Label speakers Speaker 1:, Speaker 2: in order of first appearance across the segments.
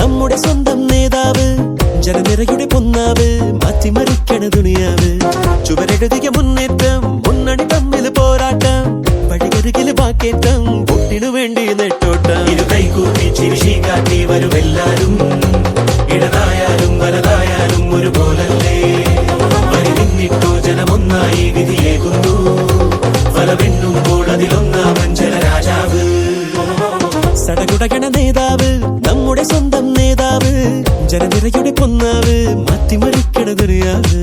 Speaker 1: നമ്മുടെ സ്വന്തം നേതാവ് ജനനിരയുടെ പൊന്നാവ് മാറ്റിമറിക്കണ ദുനിയാവ്. ചുവരെഴുതിയ മുന്നേറ്റം മുന്നണി തമ്മിൽ പോരാട്ടം വഴികരുകിൽ വാക്കേറ്റം കുട്ടിനു വേണ്ടി നെട്ടോട്ടം.
Speaker 2: ഇരു കൈകൂപ്പി ചിരിശി കാട്ടി വരുമെല്ലാരും ഇടതായാലും വലതായാലും ഒരുപോലല്ലേ? വരി നിന്നിട്ടോ ജനമൊന്നായി വിധിയേകുന്നു. ഫലമെണ്ണുമ്പോൾ അതിലൊന്നാമൻ ജനരാജാവ്.
Speaker 1: സടകുടകണ നേതാവ് നമ്മുടെ സ്വന്തം നേതാവ് ജനനിരയുടെ പൊന്നാവ് മാറ്റിമറിക്കണതെറിയാവ്.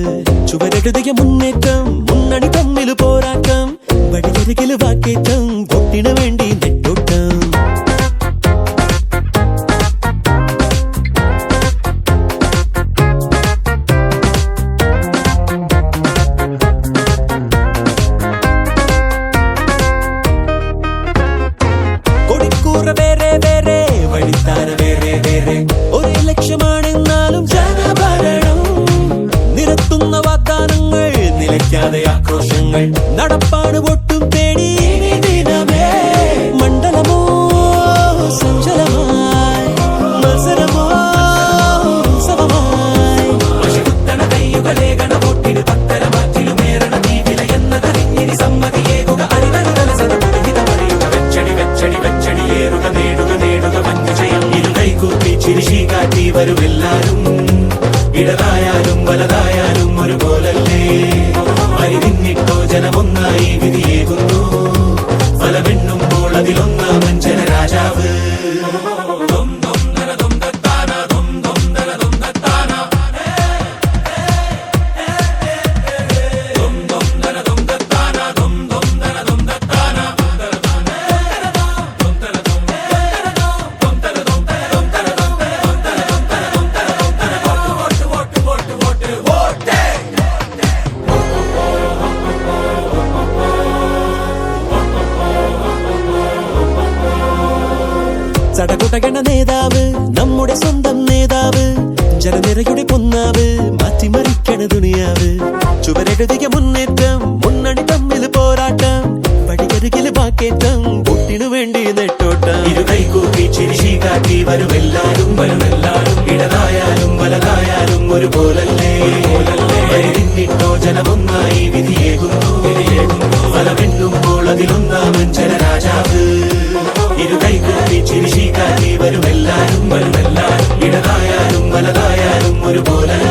Speaker 1: ചുവരടുതയ മുന്നേറ്റം മുന്നണി തമ്മിൽ പോരാട്ടം വഴിയരികിൽ വാക്കേറ്റം വോട്ടിനു വേണ്ടി നെട്ടോട്ടം. കൊടിക്കൂറ ആക്രോശങ്ങൾ നടപ്പാണ് ഒട്ടും ദിനമേ മണ്ഡലമോ സഞ്ചലമായി മത്സരമോ ഉത്സവമായി.
Speaker 2: കുത്തണ കയ്യുകളെ ഗണവോട്ടിന് പത്തര മാറ്റിലുമേറണ തീവില എന്നതറിഞ്ഞിനി സമ്മതിയേകുക അറിവരുതല സതപുരഹിതമറിയുക വെച്ചടി വെച്ചടി വെച്ചടിയേറുക നേടുക നേടുക മഞ്ഞജയം ഇരു കൈകൂപ്പി ചിരിശി കാട്ടി വരുമെല്ലാരും ഇടതായാലും വലതായാലും ഒരുപോലല്ലേ ഫലമെണ്ണുമ്പോൾ അതിലൊന്നാമൻ ജനരാജാവ്.
Speaker 1: ചടകുടകണ നേതാവ് നമ്മുടെ സ്വന്തം നേതാവ് ജനനിരയുടെ പൊന്നാവ് മാറ്റിമറിക്കണ ദുനിയാവ്. ചുവരെഴുതിയ മുന്നേറ്റം മുന്നണി തമ്മിൽ പോരാട്ടം വഴിയരികിൽ ബാക്കേറ്റം കുട്ടിനു വേണ്ടി നെട്ടോട്ടം.
Speaker 2: ഇരു കൈകൂപ്പി ചിരിശി കാട്ടി വരുമെല്ലാരും വരുമെല്ലാരും ഇടതായാലും വലതായാലും ഒരുപോലല്ലേ? വരി നിന്നിട്ടോ ജനമൊന്നായി വിധിയേകുന്നു. ഫലമെണ്ണുമ്പോൾ അതിലൊന്നാമൻ ജനരാജാവ്. ഇടതായാലും വലതായാലും ഒരുപോലെ